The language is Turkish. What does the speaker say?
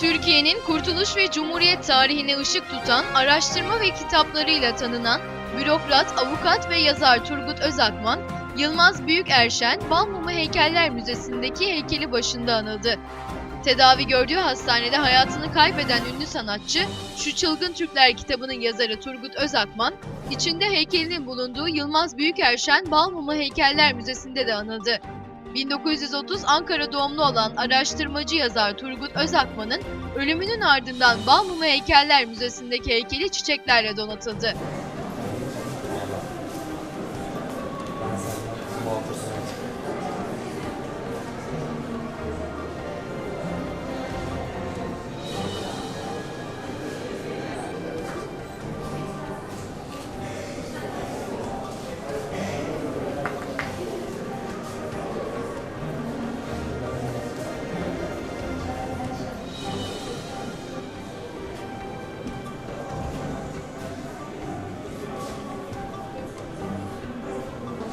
Türkiye'nin kurtuluş ve cumhuriyet tarihine ışık tutan araştırma ve kitaplarıyla tanınan bürokrat, avukat ve yazar Turgut Özakman, Yılmaz Büyükerşen Balmumu Heykeller Müzesi'ndeki heykeli başında anıldı. Tedavi gördüğü hastanede hayatını kaybeden ünlü sanatçı, Şu Çılgın Türkler kitabının yazarı Turgut Özakman, içinde heykelinin bulunduğu Yılmaz Büyükerşen Balmumu Heykeller Müzesi'nde de anıldı. 1930 Ankara doğumlu olan araştırmacı yazar Turgut Özakman'ın ölümünün ardından Balmumu Heykeller Müzesi'ndeki heykeli çiçeklerle donatıldı.